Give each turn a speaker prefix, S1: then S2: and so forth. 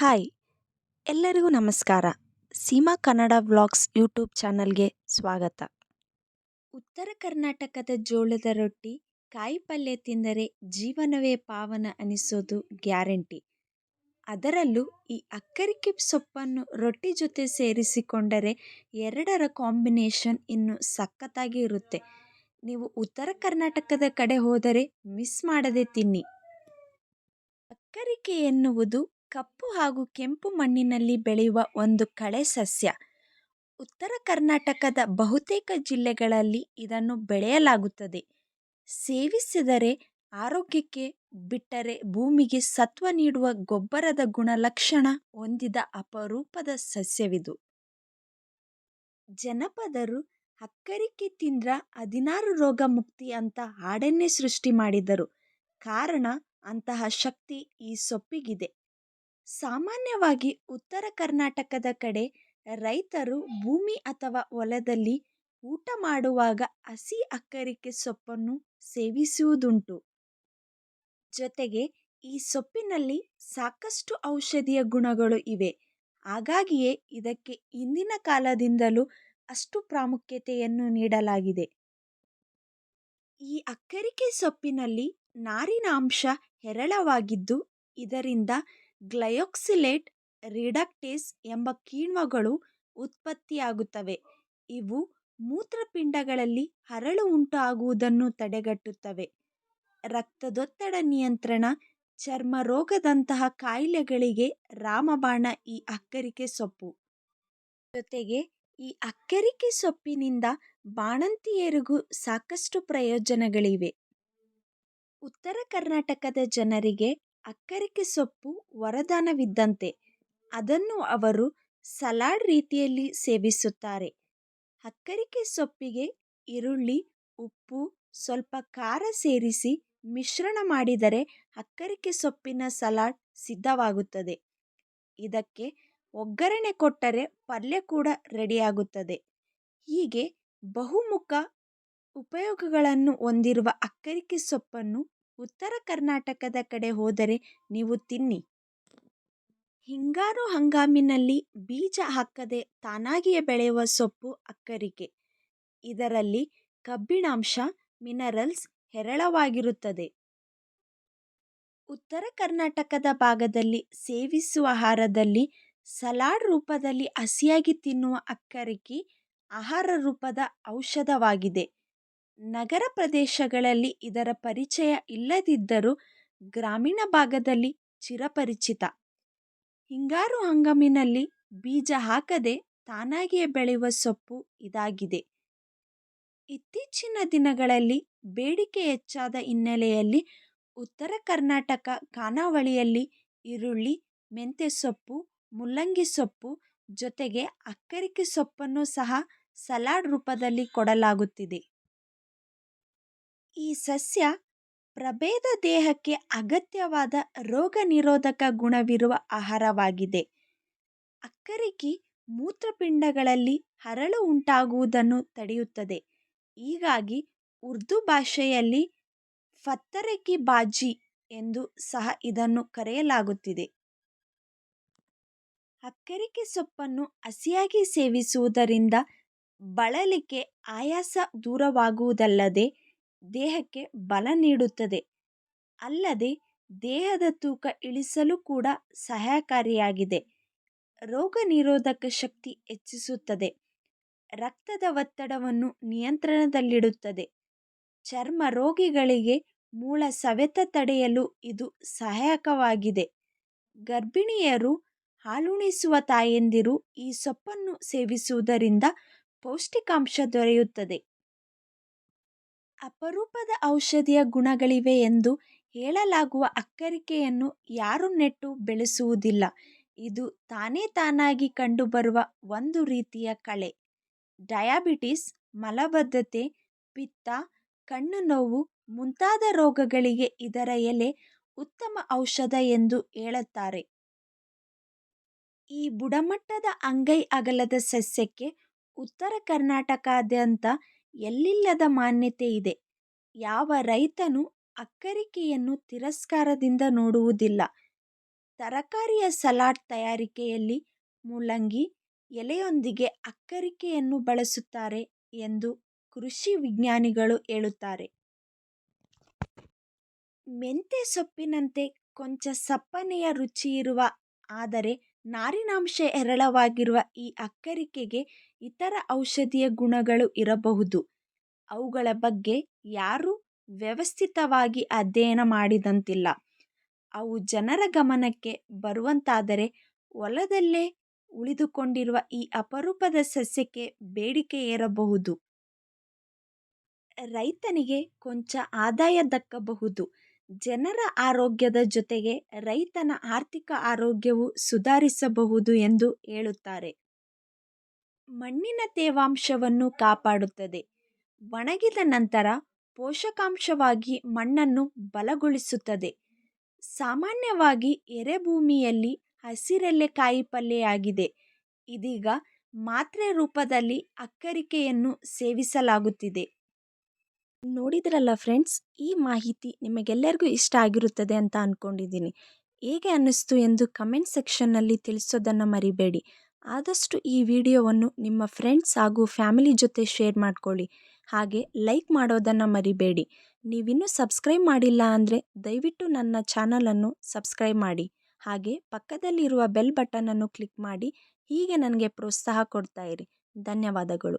S1: Hi, ಎಲ್ಲರಿಗೂ ನಮಸ್ಕಾರ. Seema Kannada vlogs YouTube ಚಾನಲ್ಗೆ ಸ್ವಾಗತ. ಉತ್ತರ ಕರ್ನಾಟಕದ ಜೋಳದ ರೊಟ್ಟಿ ಕಾಯಿ ಪಲ್ಯ ತಿಂದರೆ ಜೀವನವೇ ಪಾವನ ಅನಿಸೋದು ಗ್ಯಾರಂಟಿ. ಅದರಲ್ಲೂ ಈ ಅಕ್ಕರಿಕೆ ಸೊಪ್ಪನ್ನು ರೊಟ್ಟಿ ಜೊತೆ ಸೇರಿಸಿಕೊಂಡರೆ ಎರಡರ ಕಾಂಬಿನೇಷನ್ ಇನ್ನು ಸಖತ್ತಾಗಿ ಇರುತ್ತೆ. ನೀವು ಉತ್ತರ ಕರ್ನಾಟಕದ ಕಡೆ ಹೋದರೆ ಮಿಸ್ ಮಾಡದೆ ತಿನ್ನಿ. ಅಕ್ಕರಿಕೆ ಎನ್ನುವುದು ಕಪ್ಪು ಹಾಗೂ ಕೆಂಪು ಮಣ್ಣಿನಲ್ಲಿ ಬೆಳೆಯುವ ಒಂದು ಕಳೆ ಸಸ್ಯ. ಉತ್ತರ ಕರ್ನಾಟಕದ ಬಹುತೇಕ ಜಿಲ್ಲೆಗಳಲ್ಲಿ ಇದನ್ನು ಬೆಳೆಯಲಾಗುತ್ತದೆ. ಸೇವಿಸಿದರೆ ಆರೋಗ್ಯಕ್ಕೆ, ಬಿಟ್ಟರೆ ಭೂಮಿಗೆ ಸತ್ವ ನೀಡುವ ಗೊಬ್ಬರದ ಗುಣಲಕ್ಷಣ ಹೊಂದಿದ ಅಪರೂಪದ ಸಸ್ಯವಿದು. ಜನಪದರು ಹಕ್ಕರಿಕೆ ತಿಂದ್ರ ಹದಿನಾರು ರೋಗ ಮುಕ್ತಿ ಅಂತ ಹಾಡನ್ನೇ ಸೃಷ್ಟಿ ಮಾಡಿದರು. ಕಾರಣ ಅಂತಹ ಶಕ್ತಿ ಈ ಸೊಪ್ಪಿಗಿದೆ. ಸಾಮಾನ್ಯವಾಗಿ ಉತ್ತರ ಕರ್ನಾಟಕದ ಕಡೆ ರೈತರು ಭೂಮಿ ಅಥವಾ ಹೊಲದಲ್ಲಿ ಊಟ ಮಾಡುವಾಗ ಹಸಿ ಅಕ್ಕರಿಕೆ ಸೊಪ್ಪನ್ನು ಸೇವಿಸುವುದುಂಟು. ಜೊತೆಗೆ ಈ ಸೊಪ್ಪಿನಲ್ಲಿ ಸಾಕಷ್ಟು ಔಷಧೀಯ ಗುಣಗಳು ಇವೆ. ಹಾಗಾಗಿಯೇ ಇದಕ್ಕೆ ಹಿಂದಿನ ಕಾಲದಿಂದಲೂ ಅಷ್ಟು ಪ್ರಾಮುಖ್ಯತೆಯನ್ನು ನೀಡಲಾಗಿದೆ. ಈ ಅಕ್ಕರಿಕೆ ಸೊಪ್ಪಿನಲ್ಲಿ ನಾರಿನ ಅಂಶ ಹೇರಳವಾಗಿದ್ದು ಇದರಿಂದ ಗ್ಲೈಯೋಕ್ಸಿಲೇಟ್ ರಿಡಕ್ಟೇಸ್ ಎಂಬ ಕಿಣ್ವಗಳು ಉತ್ಪತ್ತಿಯಾಗುತ್ತವೆ. ಇವು ಮೂತ್ರಪಿಂಡಗಳಲ್ಲಿ ಹರಳು ಉಂಟಾಗುವುದನ್ನು ತಡೆಗಟ್ಟುತ್ತವೆ. ರಕ್ತದೊತ್ತಡ ನಿಯಂತ್ರಣ, ಚರ್ಮ ರೋಗದಂತಹ ಕಾಯಿಲೆಗಳಿಗೆ ರಾಮಬಾಣ ಈ ಅಕ್ಕರಿಕೆ ಸೊಪ್ಪು. ಜೊತೆಗೆ ಈ ಅಕ್ಕರಿಕೆ ಸೊಪ್ಪಿನಿಂದ ಬಾಣಂತಿಯರಿಗೂ ಸಾಕಷ್ಟು ಪ್ರಯೋಜನಗಳಿವೆ. ಉತ್ತರ ಕರ್ನಾಟಕದ ಜನರಿಗೆ ಅಕ್ಕರಿಕೆ ಸೊಪ್ಪು ವರದಾನವಿದ್ದಂತೆ, ಅದನ್ನು ಅವರು ಸಲಾಡ್ ರೀತಿಯಲ್ಲಿ ಸೇವಿಸುತ್ತಾರೆ. ಅಕ್ಕರಿಕೆ ಸೊಪ್ಪಿಗೆ ಈರುಳ್ಳಿ, ಉಪ್ಪು, ಸ್ವಲ್ಪ ಖಾರ ಸೇರಿಸಿ ಮಿಶ್ರಣ ಮಾಡಿದರೆ ಅಕ್ಕರಿಕೆ ಸೊಪ್ಪಿನ ಸಲಾಡ್ ಸಿದ್ಧವಾಗುತ್ತದೆ. ಇದಕ್ಕೆ ಒಗ್ಗರಣೆ ಕೊಟ್ಟರೆ ಪಲ್ಯ ಕೂಡ ರೆಡಿಯಾಗುತ್ತದೆ. ಹೀಗೆ ಬಹುಮುಖ ಉಪಯೋಗಗಳನ್ನು ಹೊಂದಿರುವ ಅಕ್ಕರಿಕೆ ಸೊಪ್ಪನ್ನು ಉತ್ತರ ಕರ್ನಾಟಕದ ಕಡೆ ಹೋದರೆ ನೀವು ತಿನ್ನಿ. ಹಿಂಗಾರು ಹಂಗಾಮಿನಲ್ಲಿ ಬೀಜ ಹಾಕದೆ ತಾನಾಗಿಯೇ ಬೆಳೆಯುವ ಸೊಪ್ಪು ಅಕ್ಕರಿಕೆ ಇದರಲ್ಲಿ ಕಬ್ಬಿಣಾಂಶ, ಮಿನರಲ್ಸ್ ಹೇರಳವಾಗಿರುತ್ತದೆ. ಉತ್ತರ ಕರ್ನಾಟಕದ ಭಾಗದಲ್ಲಿ ಸೇವಿಸುವ ಆಹಾರದಲ್ಲಿ ಸಲಾಡ್ ರೂಪದಲ್ಲಿ ಹಸಿಯಾಗಿ ತಿನ್ನುವ ಅಕ್ಕರಿಕೆ ಆಹಾರ ರೂಪದ ಔಷಧವಾಗಿದೆ. ನಗರ ಪ್ರದೇಶಗಳಲ್ಲಿ ಇದರ ಪರಿಚಯ ಇಲ್ಲದಿದ್ದರೂ ಗ್ರಾಮೀಣ ಭಾಗದಲ್ಲಿ ಚಿರಪರಿಚಿತ. ಹಿಂಗಾರು ಹಂಗಾಮಿನಲ್ಲಿ ಬೀಜ ಹಾಕದೆ ತಾನಾಗಿಯೇ ಬೆಳೆಯುವ ಸೊಪ್ಪು ಇದಾಗಿದೆ. ಇತ್ತೀಚಿನ ದಿನಗಳಲ್ಲಿ ಬೇಡಿಕೆ ಹೆಚ್ಚಾದ ಹಿನ್ನೆಲೆಯಲ್ಲಿ ಉತ್ತರ ಕರ್ನಾಟಕ ಖಾನಾವಳಿಯಲ್ಲಿ ಈರುಳ್ಳಿ ಮೆಂತೆ ಸೊಪ್ಪು, ಮುಲ್ಲಂಗಿ ಸೊಪ್ಪು ಜೊತೆಗೆ ಅಕ್ಕರಿಕೆ ಸೊಪ್ಪನ್ನು ಸಹ ಸಲಾಡ್ ರೂಪದಲ್ಲಿ ಕೊಡಲಾಗುತ್ತಿದೆ. ಈ ಸಸ್ಯ ಪ್ರಭೇದ ದೇಹಕ್ಕೆ ಅಗತ್ಯವಾದ ರೋಗ ನಿರೋಧಕ ಗುಣವಿರುವ ಆಹಾರವಾಗಿದೆ. ಅಕ್ಕರಿಕಿ ಮೂತ್ರಪಿಂಡಗಳಲ್ಲಿ ಹರಳು ಉಂಟಾಗುವುದನ್ನು ತಡೆಯುತ್ತದೆ. ಹೀಗಾಗಿ ಉರ್ದು ಭಾಷೆಯಲ್ಲಿ ಫತ್ತರಕಿ ಬಾಜಿ ಎಂದು ಸಹ ಇದನ್ನು ಕರೆಯಲಾಗುತ್ತಿದೆ. ಅಕ್ಕರಿಕೆ ಸೊಪ್ಪನ್ನು ಹಸಿಯಾಗಿ ಸೇವಿಸುವುದರಿಂದ ಬಳಲಿಕೆ ಆಯಾಸ ದೂರವಾಗುವುದಲ್ಲದೆ ದೇಹಕ್ಕೆ ಬಲ ನೀಡುತ್ತದೆ. ಅಲ್ಲದೆ ದೇಹದ ತೂಕ ಇಳಿಸಲು ಕೂಡ ಸಹಾಯಕಾರಿಯಾಗಿದೆ ರೋಗ ನಿರೋಧಕ ಶಕ್ತಿ ಹೆಚ್ಚಿಸುತ್ತದೆ. ರಕ್ತದ ಒತ್ತಡವನ್ನು ನಿಯಂತ್ರಣದಲ್ಲಿಡುತ್ತದೆ. ಚರ್ಮ ರೋಗಿಗಳಿಗೆ ಮೂಳ ಸವೆತ ತಡೆಯಲು ಇದು ಸಹಾಯಕವಾಗಿದೆ. ಗರ್ಭಿಣಿಯರು ಹಾಲುಣಿಸುವ ತಾಯಂದಿರು ಈ ಸೊಪ್ಪನ್ನು ಸೇವಿಸುವುದರಿಂದ ಪೌಷ್ಟಿಕಾಂಶ ದೊರೆಯುತ್ತದೆ. ಅಪರೂಪದ ಔಷಧೀಯ ಗುಣಗಳಿವೆ ಎಂದು ಹೇಳಲಾಗುವ ಅಕ್ಕರಿಕೆಯನ್ನು ಯಾರೂ ನೆಟ್ಟು ಬೆಳೆಸುವುದಿಲ್ಲ. ಇದು ತಾನೇ ತಾನಾಗಿ ಕಂಡುಬರುವ ಒಂದು ರೀತಿಯ ಕಳೆ. ಡಯಾಬಿಟಿಸ್, ಮಲಬದ್ಧತೆ, ಪಿತ್ತ, ಕಣ್ಣು ನೋವು ಮುಂತಾದ ರೋಗಗಳಿಗೆ ಇದರ ಎಲೆ ಉತ್ತಮ ಔಷಧ ಎಂದು ಹೇಳುತ್ತಾರೆ. ಈ ಬುಡಮಟ್ಟದ ಅಂಗೈ ಅಗಲದ ಸಸ್ಯಕ್ಕೆ ಉತ್ತರ ಕರ್ನಾಟಕಾದ್ಯಂತ ಎಲ್ಲಿಲ್ಲದ ಮಾನ್ಯತೆ ಇದೆ. ಯಾವ ರೈತನು ಅಕ್ಕರಿಕೆಯನ್ನು ತಿರಸ್ಕಾರದಿಂದ ನೋಡುವುದಿಲ್ಲ. ತರಕಾರಿಯ ಸಲಾಡ್ ತಯಾರಿಕೆಯಲ್ಲಿ ಮೂಲಂಗಿ ಎಲೆಯೊಂದಿಗೆ ಅಕ್ಕರಿಕೆಯನ್ನು ಬಳಸುತ್ತಾರೆ ಎಂದು ಕೃಷಿ ವಿಜ್ಞಾನಿಗಳು ಹೇಳುತ್ತಾರೆ. ಮೆಂತೆ ಸೊಪ್ಪಿನಂತೆ ಕೊಂಚ ಸಪ್ಪನೆಯ ಇರುವ, ಆದರೆ ನಾರಿನಾಂಶ ಹೇರಳವಾಗಿರುವ ಈ ಅಕ್ಕರಿಕೆಗೆ ಇತರ ಔಷಧೀಯ ಗುಣಗಳು ಇರಬಹುದು. ಅವುಗಳ ಬಗ್ಗೆ ಯಾರೂ ವ್ಯವಸ್ಥಿತವಾಗಿ ಅಧ್ಯಯನ ಮಾಡಿದಂತಿಲ್ಲ. ಅವು ಜನರ ಗಮನಕ್ಕೆ ಬರುವಂತಾದರೆ ಹೊಲದಲ್ಲೇ ಉಳಿದುಕೊಂಡಿರುವ ಈ ಅಪರೂಪದ ಸಸ್ಯಕ್ಕೆ ಬೇಡಿಕೆ ಏರಬಹುದು. ರೈತನಿಗೆ ಕೊಂಚ ಆದಾಯ ದಕ್ಕಬಹುದು. ಜನರ ಆರೋಗ್ಯದ ಜೊತೆಗೆ ರೈತನ ಆರ್ಥಿಕ ಆರೋಗ್ಯವು ಸುಧಾರಿಸಬಹುದು ಎಂದು ಹೇಳುತ್ತಾರೆ. ಮಣ್ಣಿನ ತೇವಾಂಶವನ್ನು ಕಾಪಾಡುತ್ತದೆ. ಒಣಗಿದ ನಂತರ ಪೋಷಕಾಂಶವಾಗಿ ಮಣ್ಣನ್ನು ಬಲಗೊಳಿಸುತ್ತದೆ. ಸಾಮಾನ್ಯವಾಗಿ ಎರೆಭೂಮಿಯಲ್ಲಿ ಹಸಿರೆಲೆ ಕಾಯಿಪಲ್ಲೆಯಾಗಿದೆ ಇದೀಗ ಮಾತ್ರೆ ರೂಪದಲ್ಲಿ ಅಕ್ಕರಿಕೆಯನ್ನು ಸೇವಿಸಲಾಗುತ್ತಿದೆ. ನೋಡಿದ್ರಲ್ಲ ಫ್ರೆಂಡ್ಸ್, ಈ ಮಾಹಿತಿ ನಿಮಗೆಲ್ಲರಿಗೂ ಇಷ್ಟ ಆಗಿರುತ್ತದೆ ಅಂತ ಅಂದ್ಕೊಂಡಿದ್ದೀನಿ ಹೇಗೆ ಅನ್ನಿಸ್ತು ಎಂದು ಕಮೆಂಟ್ ಸೆಕ್ಷನ್ನಲ್ಲಿ ತಿಳಿಸೋದನ್ನು ಮರಿಬೇಡಿ. ಆದಷ್ಟು ಈ ವಿಡಿಯೋವನ್ನು ನಿಮ್ಮ ಫ್ರೆಂಡ್ಸ್ ಹಾಗೂ ಫ್ಯಾಮಿಲಿ ಜೊತೆ ಶೇರ್ ಮಾಡಿಕೊಳ್ಳಿ. ಹಾಗೆ ಲೈಕ್ ಮಾಡೋದನ್ನು ಮರಿಬೇಡಿ. ನೀವಿನ್ನೂ ಸಬ್ಸ್ಕ್ರೈಬ್ ಮಾಡಿಲ್ಲ ಅಂದರೆ ದಯವಿಟ್ಟು ನನ್ನ ಚಾನಲನ್ನು ಸಬ್ಸ್ಕ್ರೈಬ್ ಮಾಡಿ. ಹಾಗೆ ಪಕ್ಕದಲ್ಲಿರುವ ಬೆಲ್ ಬಟನನ್ನು ಕ್ಲಿಕ್ ಮಾಡಿ. ಹೀಗೆ ನನಗೆ ಪ್ರೋತ್ಸಾಹ ಕೊಡ್ತಾ ಧನ್ಯವಾದಗಳು.